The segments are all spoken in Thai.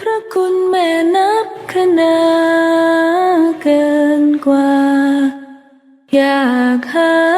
พระคุณแม่นับขนาเกินกว่า อยากหา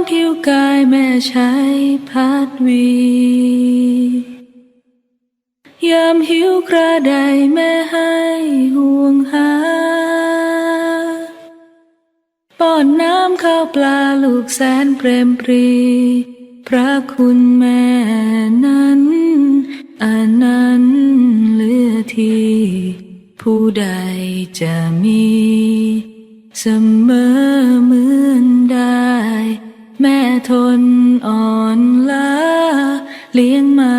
างผิวกายแม่ใช้พัดวี ยามหิวกระไดแม่ให้ห่วงหา ป้อนน้ำข้าวปลาลูกแสนเปรมปรี พระคุณแม่นั้นอันนั้นเหลือที่ผู้ใดจะมี เสมอเมือ ทนอ่อนล้าเลี้ยงมา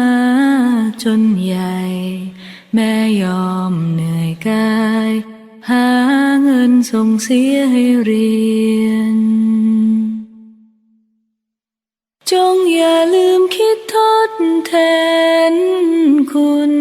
จนใหญ่ แม่ยอมเหนื่อยกาย หาเงินส่งเสียให้เรียน จงอย่าลืมคิดทดแทนคุณ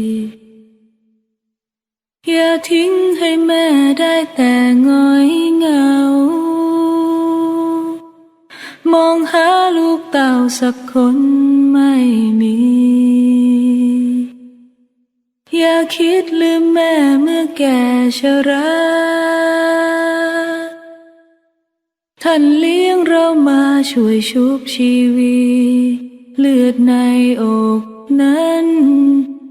ทิ้งให้แม่ได้แต่ง้อยเหงา มองหาลูกเต่าสักคนไม่มี อย่าคิดลืมแม่เมื่อแก่ชราท่านเลี้ยงเรามาช่วยชุบชีวี เลือดในอกนั้น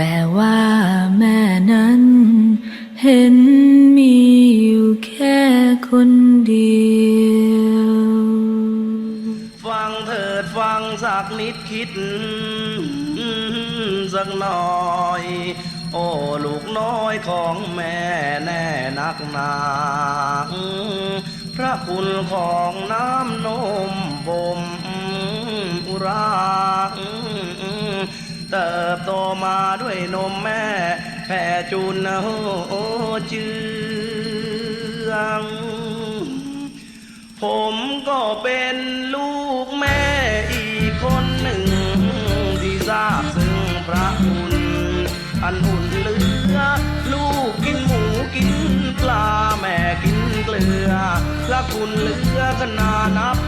แต่ว่าแม่นั้น เห็นมีอยู่แค่คนเดียว ฟังเถิดฟังสักนิดคิด สักหน่อย โอ้ลูกน้อยของแม่แน่นักหนาพระคุณของน้ำนมบ่มอุรา เติบโตมาด้วยนมแม่แผ่จุนโอเจืองผมก็เป็นลูกแม่อีกคนหนึ่ง ที่ทราบซึ่งพระคุณอันอุ่นเหลือ ลูกกินหมูกินปลาแม่กินเกลือพระคุณเหลือขนานับ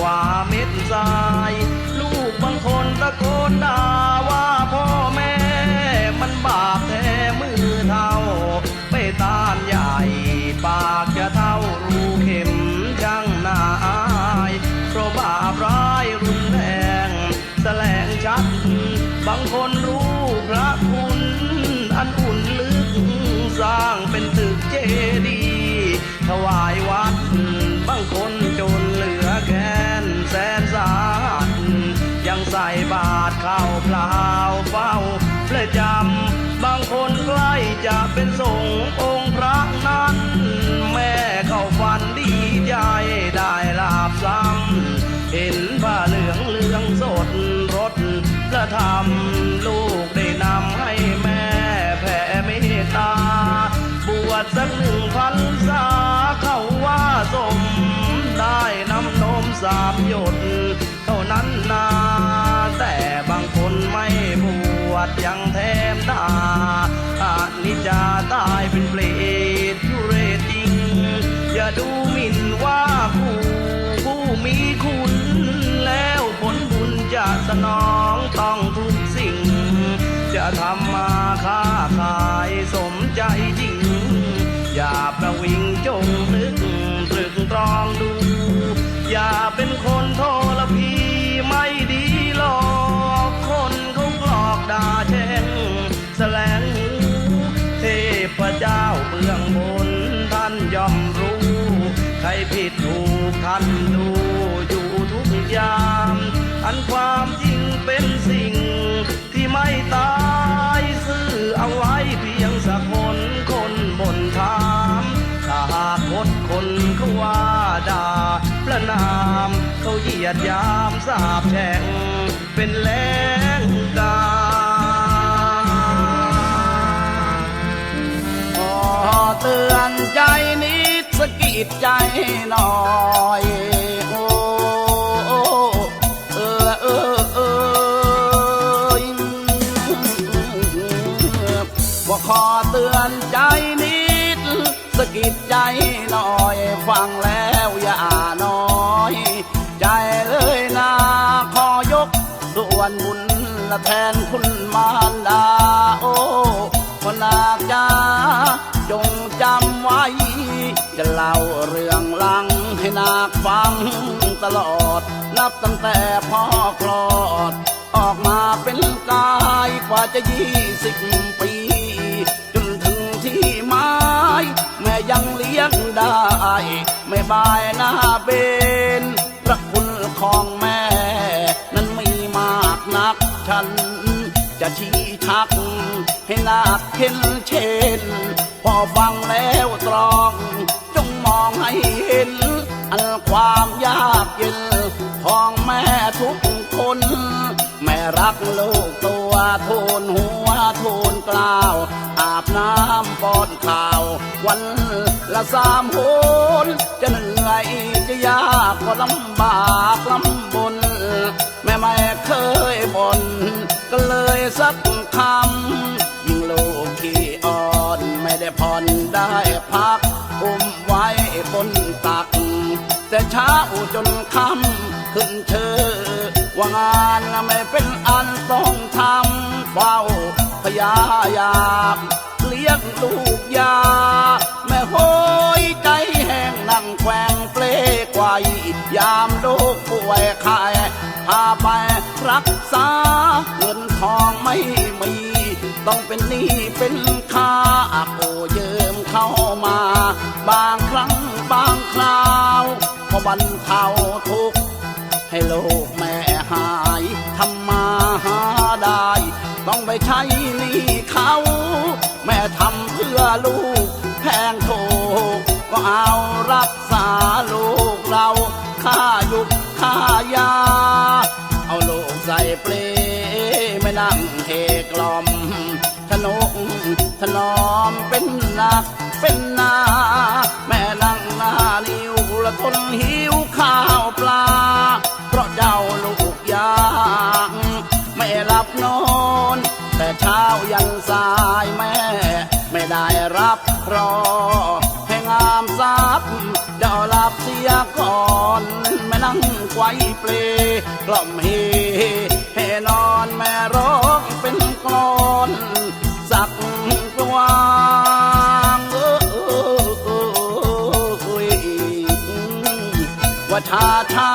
กว่าเม็ดทราย ลูกบางคนตะโกนด่า เปล่าเฝ้าประจำบางคนใกล้จะเป็นสงฆ์องค์พระนั้น แม่เข้าฝันดีใจได้ลาบซ้ำเห็นผ้าเหลืองเหลืองสดรถพระธรรมลูกได้นำให้แม่แผ่เมตตา บวชสักหนึ่งพันษาเข้าว่าสมได้น้ำนมสามหยดเท่านั้นนา วชยังแทมตาอานิจาตายเป็นเปรตทุเรศจริง อย่าดูหมิ่นว่าผู้ผู้มีคุณแล้วผลบุญจะสนองต้องทุกสิ่ง จะทำมาค้าขายสมใจจริง อย่าประวิงจงนึกตรึกตรองดู อย่าเป็นคนโทร ท่านดูอยู่ทุกยาม อันความจริงเป็นสิ่งที่ไม่ตายซื่อเอาไว้เพียงสักคนคนบนถามถ้าหากคดคนเขาว่าด่าประนามเขาเหยียดยามสาบแช่งเป็นแรงกาขอเตือนใจ นิดสะกิดใจหน่อยโอ้เออเออเออว่าขอเตือนใจนิดสะกิดใจหน่อยฟังแล พ่อคลอด ออกมาเป็นกายกว่าจะยี่สิบปี จนถึงที่ไม้แม่ยังเลี้ยงได้ ไม่บายหน้าเบนพระคุณของแม่ นั้นมีมากนักฉัน จะชี้ชัก ให้นาคเห็นเช่นพอฟัง รักลูกตัวทูนหัวทูนกล่าว อาบน้ำป้อนข้าว วันละสามหนจะเหนื่อยจะยากก็ลำบากลำบน แม่ไม่เคยบ่นก็เลยสักคำยิ่งลูกขี้อ่อนไม่ได้ผ่อนได้พัก อุ้มไว้บนตัก แต่เช้าจนค่ำขึ้นเธอ ว่างานไม่เป็นอันต้องทำเฝ้าพยายามเลี้ยงลูกยา แม่โหยใจแห้งนั่งแขวงเปลกวายยามลูกป่วยไข้พาไปรักษาเงินทองไม่มี ต้องเป็นหนี้เป็นค่าโอเยิมเข้ามา บางครั้งบางคราวพอบันเทาทุกข์ให้โลกแม่ หายทำมาหาได้ ต้องไปใช้หนี้เขา แม่ทำเพื่อลูก แพงโถก็เอารักษาลูกเราค่าหยุดค่ายา เอาลูกใส่เปลไม่นั่งเทกลอมถนกถนอมเป็นนักเป็นนา แม่นั่งหน้านิ้วละทนหิวข้าวปลา ราะเจ้าลูกยางไม่หลับนอน แต่เช้ายันสายแม่ ไม่ได้รับรอ ให้งามทรัพย์เจ้าหลับเสียก่อนแม่นั่งไกวเปลกล่อมเฮให้นอนแม่ร้องเป็นกลอนสักกวางเออว่าชาชา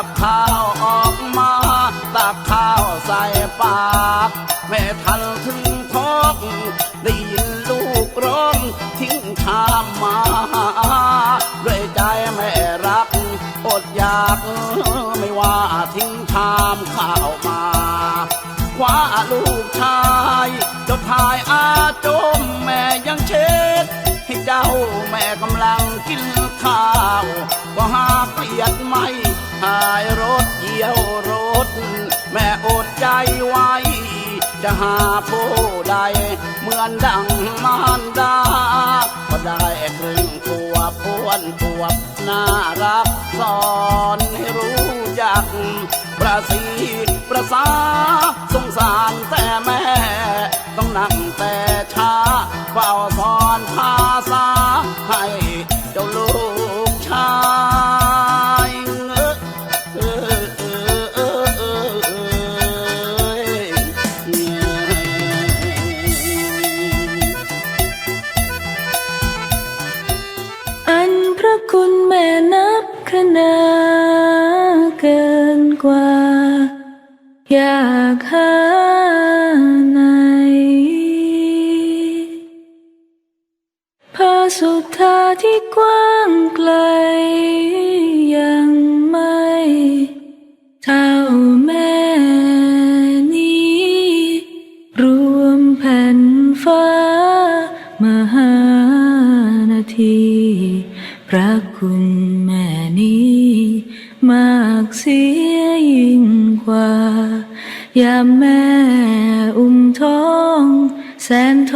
กับข้าวออกมา ตักข้าวใส่ปาก แม่ทันถึงท้องได้ยินลูกร้องทิ้งชามมา ด้วยใจแม่รัก อดอยากไม่ว่าทิ้งชามข้าวมาคว้าลูกชายจ้าทายอาโจมแม่ยังเช็ดให้เจ้าแม่กำลังกินข้าว ก็หาเกลียดไม่ หายรถเยี่ยวรถ แม่อดใจไว้ จะหาผู้ใด เหมือนดังมารดาก็ได้ครึ่งตัวพวนปวน่ารักสอนให้รู้จัก ประสีประสาสงสารแต่แม่ ต้องนั่งแต่ช้าเฝ้าสอนภาษาให้เจ้าลูก ที่กว้างไกลยังไม่เท่าแม่นี้ รวมแผ่นฟ้ามหานาที พระคุณแม่นี้ มากเสียยิ่งกว่า ยามแม่อุ้มท้อง แสนท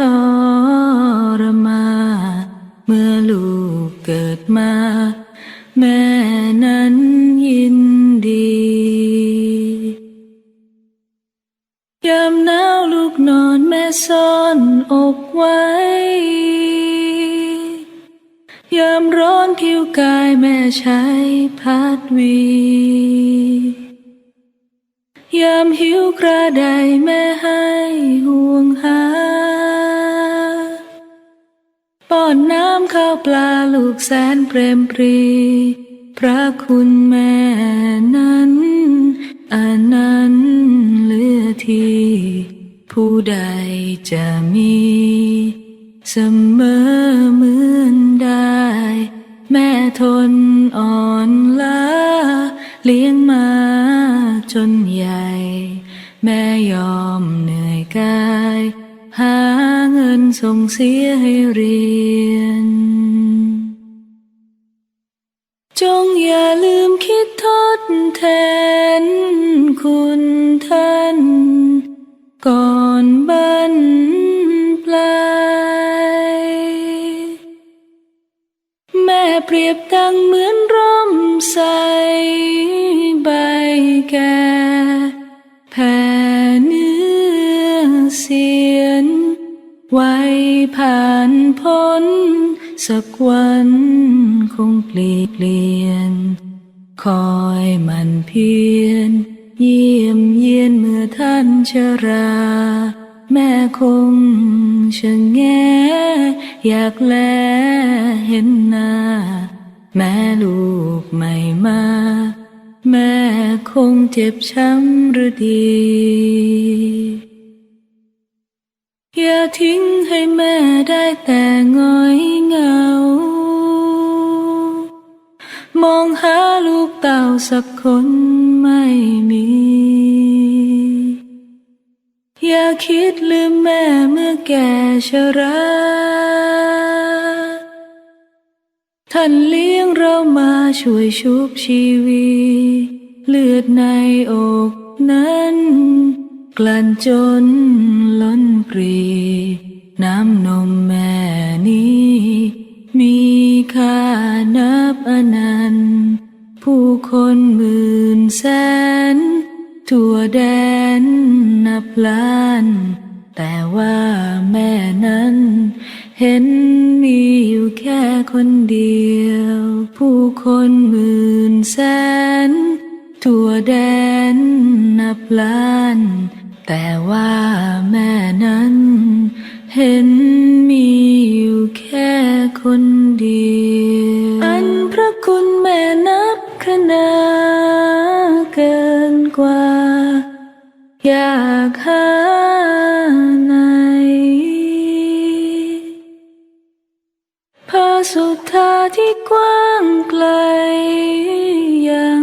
รมาน มา แม่นั้นยินดียามหนาวลูกนอนแม่ซ่อนอกไว้ ยามร้อนผิวกายแม่ใช้พัดวี ยามหิวกระไดแม่ให้ห่วงหา ป้อนน้ำข้าวปลาลูกแสนเปรมปรี พระคุณแม่นั้นอันนั้นเหลือที่ผู้ใดจะมี เสมอเหมือนได้ แม่ทนอ่อนล้าเลี้ยงมาจนใหญ่ แม่ยอมเหนื่อยกาย หาเงินส่งเสียให้เรียน จงอย่าลืมคิดทดแทนคุณท่าน ก่อนบันปลายแม่เปรียบดังเหมือนร่มใสใบแก่แผ่เนื้อเสียน ไว้ผ่านพ้นสักวัน คงเปลี่ยนเปลี่ยน คอยมันเพียรเยี่ยมเยียนเมื่อท่านชรา แม่คงชะแงอยากแลเห็นหน้า แม่ลูกไม่มา แม่คงเจ็บช้ำหรือดีอย่าทิ้งให้แม่ได้แต่ง้อยเหงา มองหาลูกเต่าสักคนไม่มี อย่าคิดลืมแม่เมื่อแก่ชราท่านเลี้ยงเรามาช่วยชุบชีวีเลือดในอกนั้น กลั่นจนล้นปรี น้ำนมแม่ อนันต์ ผู้คนหมื่นแสน ทั่วแดนนับล้าน แต่ว่าแม่นั้น เห็นมีอยู่แค่คนเดียว ผู้คนหมื่นแสน ทั่วแดนนับล้าน แต่ว่าแม่นั้น เห็นมีอยู่แค่คนเดียว แม่นับขนาเกินกว่า อยากหาไหนพระสุธาที่กว้างไกลยัง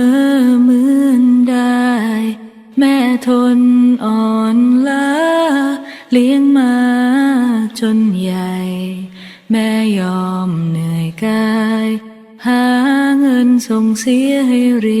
ทนอ่อนล้าเลี้ยงมาจนใหญ่ แม่ยอมเหนื่อยกาย หาเงินส่งเสียให้เรีย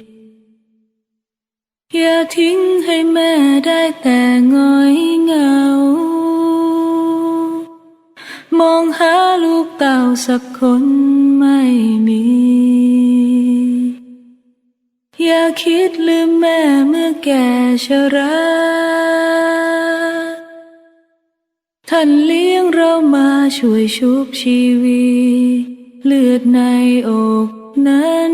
ทิ้งให้แม่ได้แต่ง้อยเหงา มองหาลูกเต่าสักคนไม่มี อย่าคิดลืมแม่เมื่อแก่ชราท่านเลี้ยงเรามาช่วยชุบชีวี เลือดในอกนั้น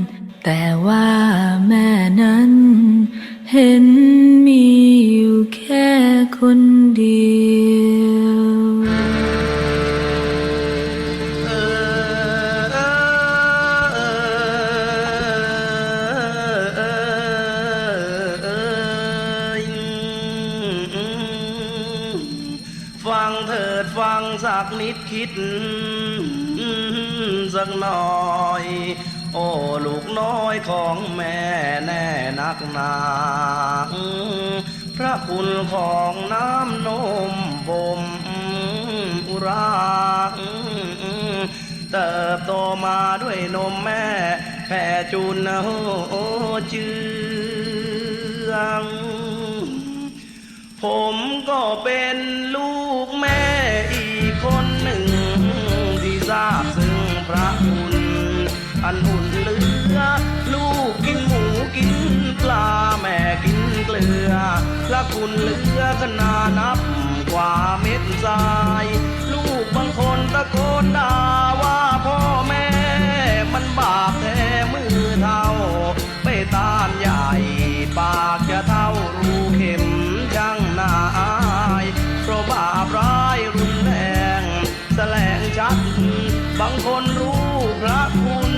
แต่ว่า จุนโอเจือง ผมก็เป็นลูกแม่อีกคนหนึ่ง ที่ทราบซึ่งพระคุณอันอุ่นเหลือ ลูกกินหมูกินปลาแม่กินเกลือพระคุณเหลือขนานับกว่าเม็ดทราย ลูกบางคนตะโกนด่าว่าพ่อแม่ มันบาปแต่มือเท่า ไปตานใหญ่ปากจะเท่ารูเข็มจังนายเพราะบาปร้ายรุนแรงแสลงชัด บางคนรู้พระคุณ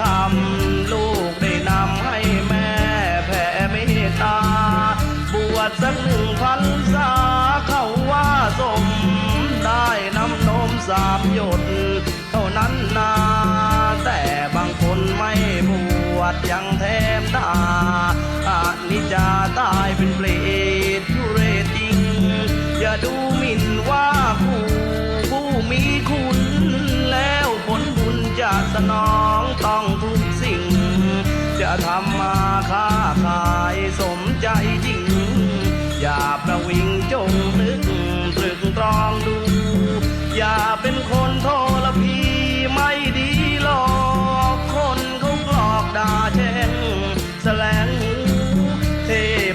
ธรรม ลูกได้นำให้แม่แผ่เมตตา บวชสักหนึ่งพันษาเข้าว่าสม ได้น้ำนมสามหยด เท่านั้นนา แต่บางคนไม่บวชยังแทมตาอานิจจาตายเป็น ทำมาค้าขายสมใจจริง อย่าประวิงจงนึกตรึกตรองดู อย่าเป็นคนโทรพีไม่ดีหรอกคนเขากลอกด่าแช่งแสลงเท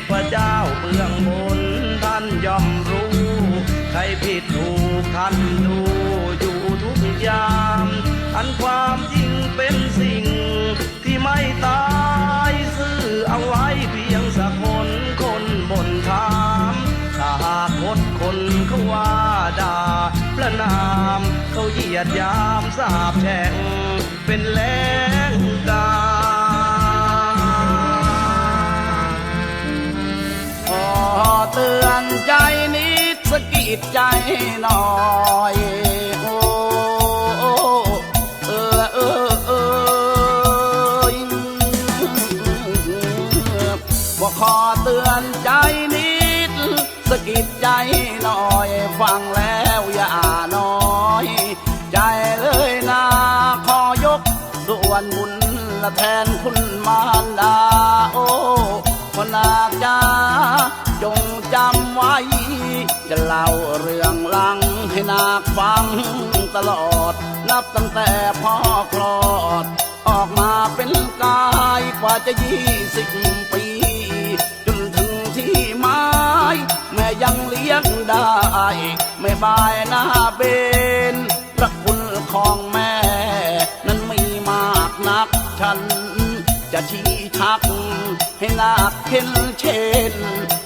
พเจ้าเบื้องบนท่านย่อมรู้ ใครผิดถูกท่านดูอยู่ทุกยาม อันความจริงเป็นสิ่ง ไม่ตายซื่อเอาไว้เพียงสักคนคนบนถามถ้าหากคดคนเขาว่าด่าประนามเขาเหยียดยามสาบแช่งเป็นแรงกาขอเตือนใจนิดสะกิดใจหน่อย ฟังแล้วอย่าน้อย ใจเลยนะขอยกส่วนบุญละแทนคุณมารดาโอ้คนนาจ้าจงจำไว้ จะเล่าเรื่องลังให้นาฟังตลอด นับตั้งแต่พ่อคลอด ออกมาเป็นกายกว่าจะยี่สิบ ยังเลี้ยได้ ไม่บายหน้าเบนพระคุณของแม่ นั้นมีมากนักฉัน จะชี้ชัก ให้นาคเห็นเช่น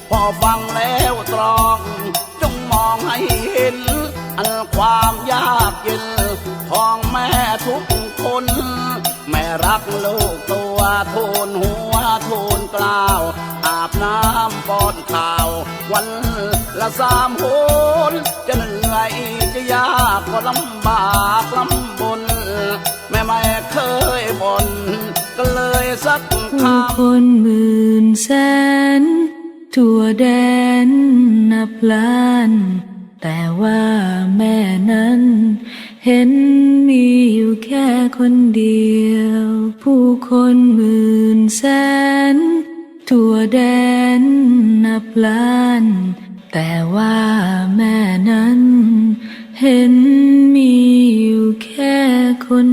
พอฟังแล้วตรอง จงมองให้เห็น อันความยากเย็น ของแม่ทุกคน แม่รักลูกตัวทูนหัวทูนกล่าว อาบน้ำป้อนข้าว วันละสามโหนจะเหนื่อยจะยากก็ลำบากลำบน แม่ไม่เคยบ่นก็เลยสักคำคนหมื่นแสน ทั่วแดนนับล้าน แต่ว่าแม่นั้นเห็นมีอยู่แค่คนเดียว ผู้คนหมื่นแสน ทั่วแดนนับล้าน แต่ว่าแม่นั้น เห็นมีอยู่แค่คน